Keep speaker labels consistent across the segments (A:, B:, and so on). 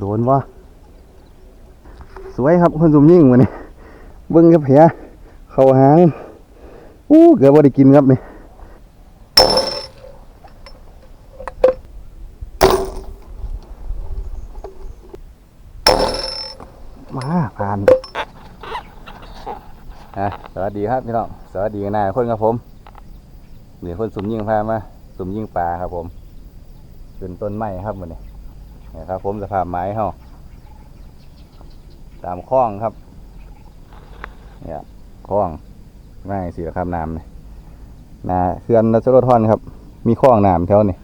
A: โดนวะสวยครับคนสุ่มยิ่งวันนี้เบิ้งกับแผลเข้าหางอู้เกือบว่ได้กินครับนี่มาผ่านอะสวัสดีครับพี่น้องสวัสดีกันนายคนครับผมเดี๋ยวคนสุ่มยิ่งพามาสุ่มยิ่งปลาครับผมขึ้นต้นไม้ครับวันนี้ นะครับ ผมสภาพไม้เฮาตามคลองครับเนี่ยคลองง่ายสิครับน้ำเนี่ยนาเขื่อนรัชโรธรครับ มีคลองน้ำแถวนี่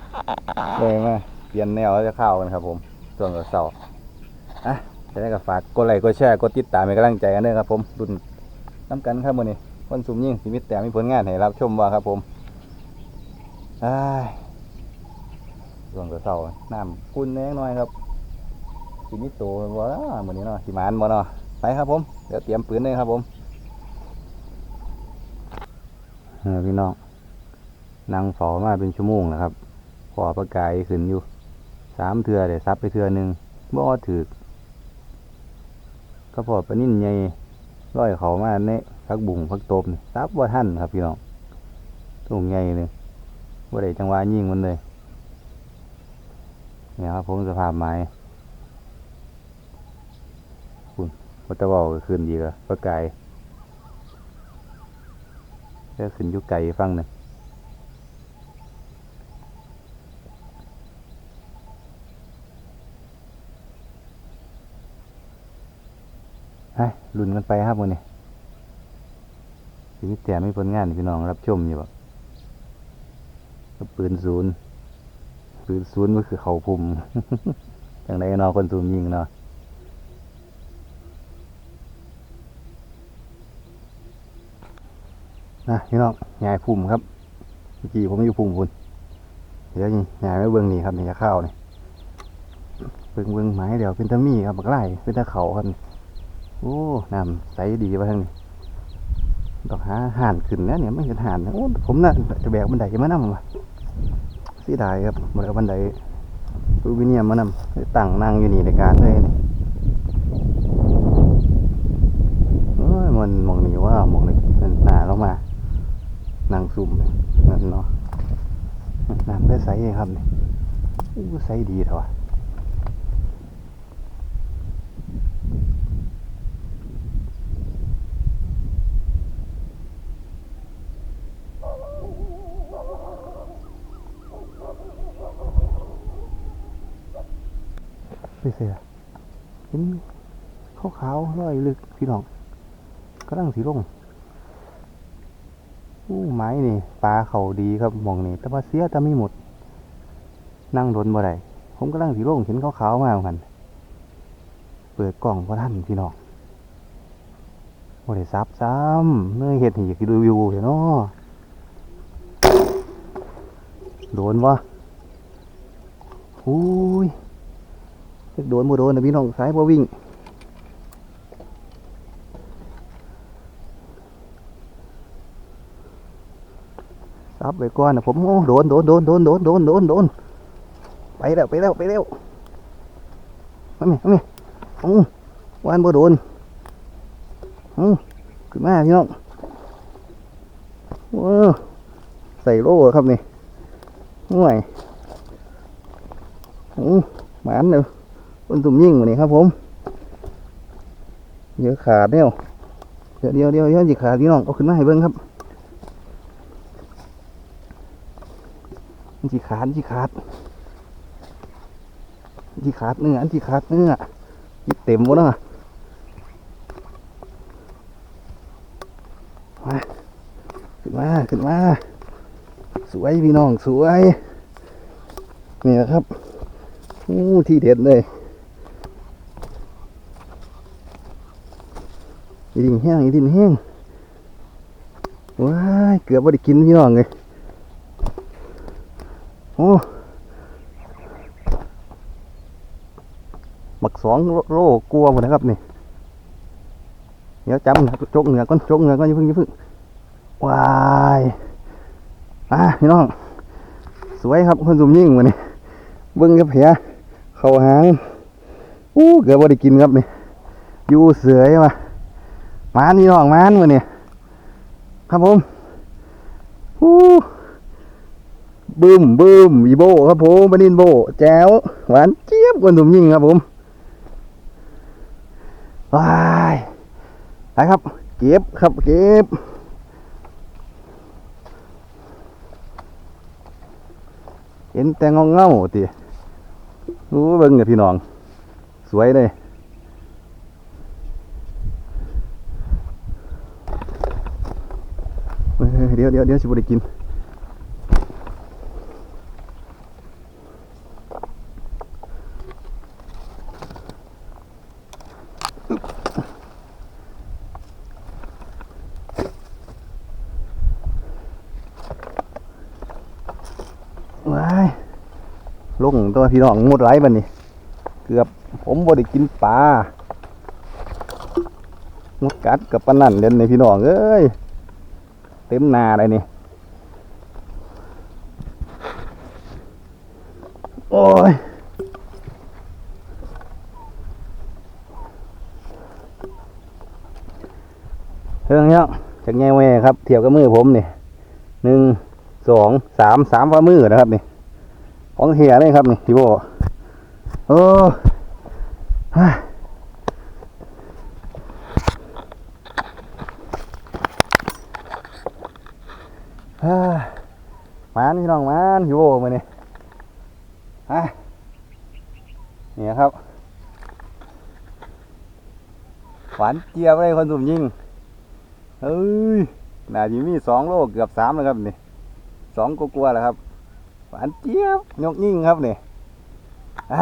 A: เลยมาเปลี่ยนแนวแล้วจะเข้ากันครับผมส่วนกับเสาอะจะได้กับฝากกดไลค์กดแชร์กดติดตามเป็นกำลังใจกันด้วยครับ ผมรุ่นน้ำกันครับวันนี้คนสุ่มยิ่งสิมิตแต่มีผลงานให้รับชมว่าครับผมอ้าย ส่วนกับเสาร์น้ำกุนแน่น้อยครับสิมิตโตบ่เนาะมื้อนนี้เนาะสิมานบ่เนาะไปครับผมเดี๋ยวเตรียมปืนเลยครับผมเออพี่น้องนั่งเฝ้ามาเป็นชั่วโมงนะครับพอประกายขึ้นอยู่สามเทือเดี๋ยวซับไปเทือหนึ่งบ่อถือก็พอปลานิ่นใหญ่ร้อยเขามาเนี่ยพักบุ่งพักตบซับว่าท่านครับพี่น้องตุ่งใหญ่เลยว่าได้จังหวะยิงมันเลย เนี่ยครับผมสภาพไม้คุณวัตะบอกขึ้นดีกว่าประกายก็ขึ้นยุกไก่ฟังหนึ่งไปลุ้นกันไปครับวันนี้ชีวิตแต่ไม่ผลงานพี่น้องรับชมอยู่แบบปืนศูนย์ ปืนศูนย์ก็คือเขาพุ่มจังไดเนาะคนซูมยิงเนาะนะพี่น้องยายพุ่มครับเมื่อกี้ผมอยู่พุ่มพุ่นเดี๋ยวนี่ยายไม่เบิ่งนี่ครับนี่จะเข้าวนี่เบิ่งเบิ่งไม้เดี๋ยวเป็นตะมี่ครับบักไล่เป็นตะเขาครับโอ้น้ำใสดีวะทั้งนี้ดอกหาห่านขึ้นแล้วเนี่ยไม่เห็นห่านนะโอ้ผมน่ะจะแบกบันไดมานั่มา สีดายครับบันไดบันไดรูบิเนียมมานำตั้งนั่งอยู่นี่ในการเลยนี่มันมองนี่ว่ามองนี่มันหนาลงมานางซุ่มเนี่ยนั่นเนาะน้ำได้ใสครับนี่อู้ใสดีเถอะ เสียเห็นขาวๆร้อยลึกพี่น้องกำลังสีลงอู้ไม้นี่ปลาเขาดีครับมองนี่แต่ว่าเสียแต่ไม่หมด นั่งรนบ่ได้ผมกำลังสีล่งเห็นขาวๆมาเหมือนกันเปิดกล่องพอท่านพี่น้องบ่ได้ซับซ้ำเมื่อเห็ดนี่อยกิดูวิวเห็นเนาะโดนวะอุ้ย โดนบ่โดนนะพี่น้องสายบ่วิ่งซับไปก่อนนะผมโอ้โดนโดนโดนโดนโดนโดนโดนโดนไปแล้วไปแล้วไปแล้วมาไหมมาไหมโอ้วานบ่โดนโอ้ขึ้นมาพี่น้องว้าใส่โล่ครับนี่ห่วยโอ้หมานเลย คนตุ่มยิ่งวันนี้ครับ ผมเยอะขาดเนี่ยเดี๋ยวเดี๋ยวเดี๋ยวเดี๋ยวจิขาดพี่น้องเอาขึ้นมาให้เบิ้งครับอันจีขาดอันที่ขาดอันที่ขาดเนื้ออันจีขาดเนื้อจีเต็มหมดแล้วอะมาขึ้นมาขึ้นมาสวยพี่น้องสวยนี่นะครับ อู้ที่เด็ดเลย ดินแห้งอีดินแห้งว้ายเกือบว่าได้กินพี่น้องเลยโอ้บักสองโลกลัวหมดนะครับนี่เดี๋ยวจำนะจกเหนือก่อนจกเหนือก่อนอย่าเพิ่งอย่าเพิ่งว้ายอะพี่น้อง สวยครับคนสุ่มยิ่งวันนี้เบิ้งกับแผลเข่าหางอู้เกือบบ่ได้กินครับนี่อยู่เสือยมา มานี่น้องมานมาเนี่ยครับผมอู้บึ้มบึ้มอีโบครับผมปานินโบแจ๋วหวานเจี๊ยบกวนตุ่มยิงครับผมว้ายไปครับ เก็บครับเก็บเห็นแต่เงเงาติรู้เบิ่งเนี่ยพี่น้อง สวยเลยเฮ้ยเดี๋ยวสิบได้กินว้ายลงตัวพี่น้องหมดไรบันนี่เกือบผมบ่ได้กินปลาหมดกัดกับปานนั่นเล่นในพี่น้องเอ้ย ต็มนาเลยนี่โอ้ยเรื่องเนี้ยจากแง่แม่ครับ เทียบกับมือผมนี่หนึ่งสองสามสามฝ่ามือนะครับนี่ของเหียเลยครับนี่พี่โบโอ้เฮ้ยเฮ้ย มานพี่น้องมานพี่โบมาเนี่ยฮะนี่ครับหวานเจี๊ยบเลยคนสุ่มยิงเฮ้ยน่าจะมีสองโลเกือบสามแล้วครับนี่สองกลัวๆแหละครับหวานเจี๊ยบยกยิ่งครับนี่ไป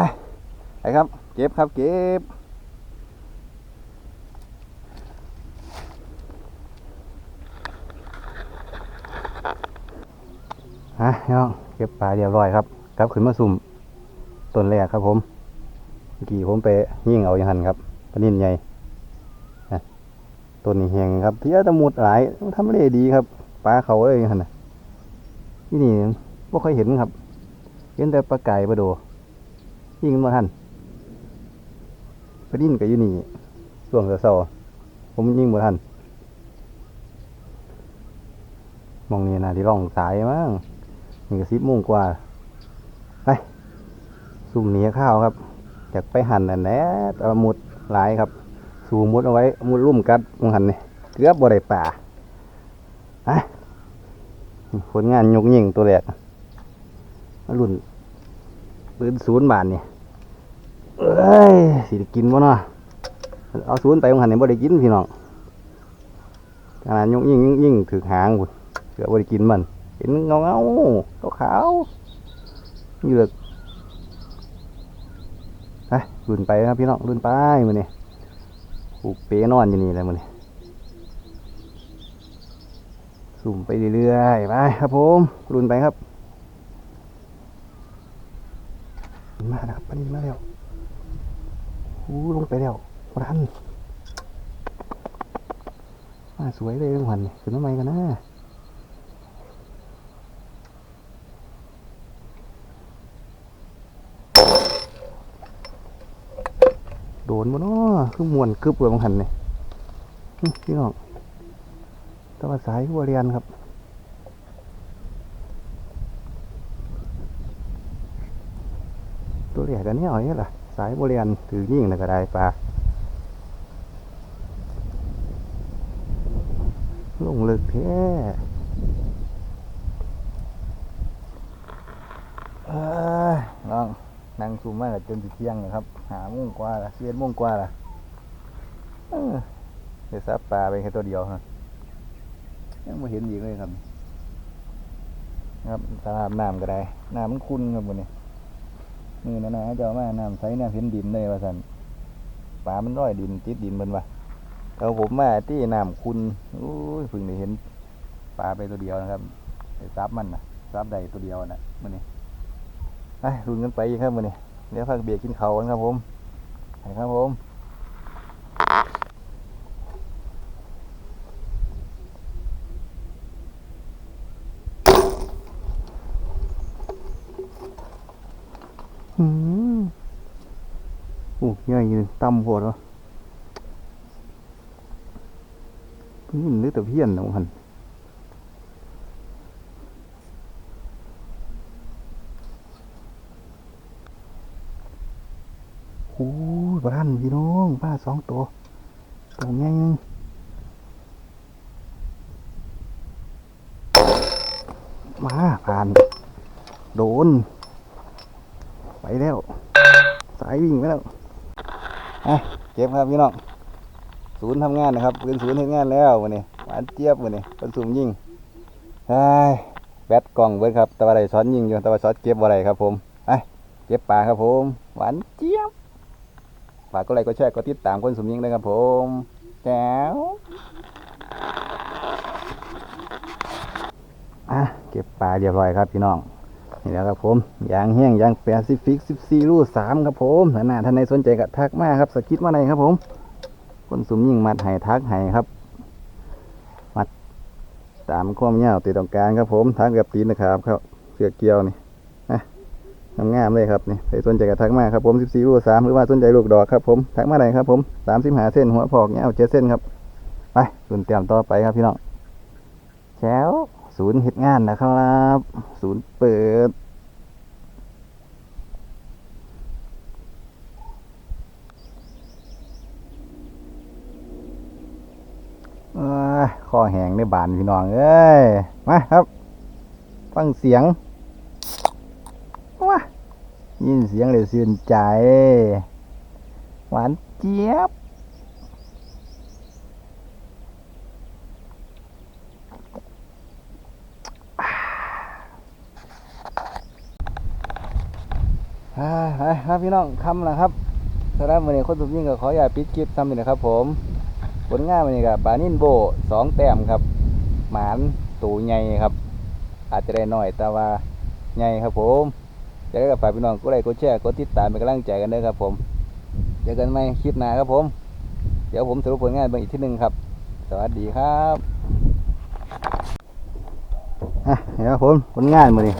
A: ไปครับ เก็บครับเก็บ ฮะน้องเก็บปลาเรียบร้อยครับกลับขึ้นมาสุ่มต้นแรกครับ ผมเมื่อกี้ผมไปยิ่งเอาอย่างหันครับปนิ่นใหญ่ต้นนี้แหงครับเพี้ยตะมุดหลายทำได้ดีครับปลาเขาเลยอย่างหันนะที่นี่ไม่ค่อยเห็นครับ เห็นแต่ปลาไก่ปลาโดยิงมาทันปลาดิ้นกับยูนี่ช่วงเสาๆผมยิงมาทันมองนี่นะที่ร่องสายมั้ง นี่ก็สิบโมงกว่าไปซุ่มเหนียข้าวครับอยากไปหั่นอันแหน่อาหมุดหลายครับ สูมุดเอาไว้มุดลุ่มกัดมงหั่นนี่เกือบบ่ได้ป่าไปผลงานยกยิ่งตัวแรกมารุ่นปืนศูนย์บาทนี่เอ้ยสิกินบ่เนาะเอาศูนย์ไปของหันนี่บ่ได้กินพี่น้องขนาดยกยิ่งยิ่งถือหางพุ่นเกือบบ่ได้กินมัน เห็นเงาเงาๆขาวๆเหยือกไปรุ่นไปครับพี่น้องรุ่นไปมื้อนี้ผูกเปนอนอยู่นี่แหละมื้อนี้สุ่มไปเรื่อยๆไปครับผมรุนไปครับมาครับปลานินมาแล้วหูลงไปแล้วรันมาสวยเลยเรื่องหันนี่ขึ้นมาใหม่กันนะ นบ่เนาะคือมวนกึบเลยบางหันนี่พี่น้องตัวสายหัวเรียนครับตัวเรียกันนี่เอาเนี่ยล่ะสายบริเรียนถือยิ่งนะก็ได้ปลาลงลึกแท้เอ้ยลอง นั่งซูมมากจนสิเที่ยงนะครับ หามุ่งกว่าละเสียนมุ่งกว่าละเออเดี๋ยวซับปลาไปแค่ตัวเดียวฮะยังไม่เห็นอีกเลยครับ ครับตลาดน้ำก็ได้น้ำมันคุ้นครับวันนี้นี่นะนะเจ้ามาน้ำใสน้ำเห็นดินเลยว่าสันปลามันร้อยดินติดดินมันวะเอาผมมาที่น้ำคุณโอ้ยพิ่งได้เห็นปลาไปตัวเดียวนะครับไปซับมันนะซับใดตัวเดียวนะมันนี่ ไปรุนกันไปอีกครับมันนี่เดี๋ยวพักเบียร์กินเขากันครับผมไปครับผมอืมอู้ใหญ่อยู่ต่ำโพดวะนี่นึกแต่เพี้ยนนะมันโอ้ยบ้าน พี่น้องป้าสองตัวตัวใหญ่หนึงมาผ่าน โดน ไปแล้ว สายวิ่งไปแล้วอะเก็บครับพี่น้องศูนย์ทำงานนะครับเป็นศูนย์ทำงานแล้ววันนี้หวานเจี๊ยบวันนี้เป็นสุ่มยิงไอ้แบตกล่องเบิดครับแตะวันใดช้อนยิงอยู่แตะวันช้อนเก็บอะไรครับผมไปเก็บปลาครับผม หวานเจี๊ยบ ฝากก็ไลค์ก็แชร์ก็ติดตามคนสมยิงด้วยครับผมแจ๋วอะเก็บปลาเรียบร้อยครับพี่น้องนี่แล้วครับผมยางแห้งยางแปซิฟิก14รูสามครับผมถ้าหน้าท่านใดสนใจก็ทักมาครับสกิดมาในครับผม คนสุ่มยิ่งมัดไห้ทักไห้ครับ มัดตามความยาวติดตรงกลางครับผมทักแบบตีนนะครับครับเสือเกียวนี่ งามเลยครับนี่ใครสนใจก็ทักมาครับผม14รูสามหรือว่าสนใจลูกดอกครับผมทักมาไหนครับผม35เส้นหัวพอกเงี้ยเอาเจ็ดเส้นครับไปส่วนเตรียมต่อไปครับพี่น้องแช้วศูนย์เฮ็ดงานนะครับ ศูนย์เปิดข้อแหงในบานพี่น้องเอ้ยมาครับ ฟังเสียง ยินเสียงเลยชื่นใจ หวานเจี๊ยบไปครับพี่น้องคำนะครับสำหรับวันนี้คนสุดยิ่งก็ขออย่าปิดคลิปทำนี่นะครับ ผมผลงานวันนี้กับปลานิ่นโบสองแต้มครับ หมานตูใหญ่ครับ อาจจะได้หน่อยแต่ว่าใหญ่ครับผม จะได้กับฝากพี่น้องกดไลค์กดแชร์กดติดตามเป็นกำลังใจกันด้วยครับ ผมเจอกันใหม่คลิปหน้าครับผม เดี๋ยวผมสรุปผลงานบางอีกที่หนึ่งครับ สวัสดีครับอะเดี๋ยวผมผลงานมาดิ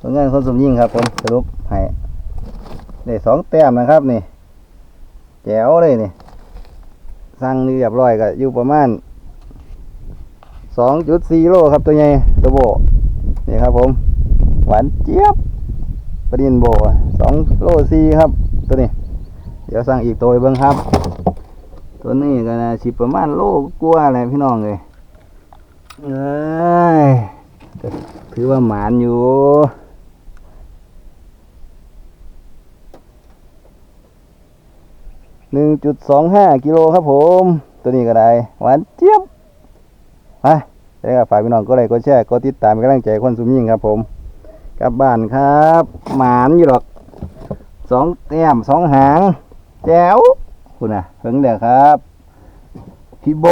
A: ผลงานคนสมยิ่งครับ ผมสรุปให้ได้สองแต้มนะครับนี่แจ๋วเลยนี่สั่งนี่เรียบร้อยก็อยู่ประมาณสองจุดสี่โลครับตัวใหญ่ตัวโบนี่ครับผม หวานเจี๊ยบ ปลาดินโบสองโลสี่ครับ ตัวนี้ เดี๋ยวสั่งอีกตัวให้เบิ้งครับ ตัวนี้ก็นะสิประมาณโลกว่าอะไรพี่น้องเลยเอ้ยถือว่าหมานอยู่หนึ่งจุดสองห้ากิโลครับผม ตัวนี้ก็ได้หวานเจี๊ยบไปแล้วก็ฝากพี่น้องก็ไลค์ก็แชร์ก็ติดตามเป็นกำลังใจคนสุมยิ่งครับผม กลับบ้านครับ หมานอยู่หรอกสองแต้มสองหาง แจ๋วคุณน่ะถึงเดี๋ยวครับพี่โบ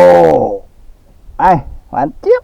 A: ไอหวานเจี๊ยบ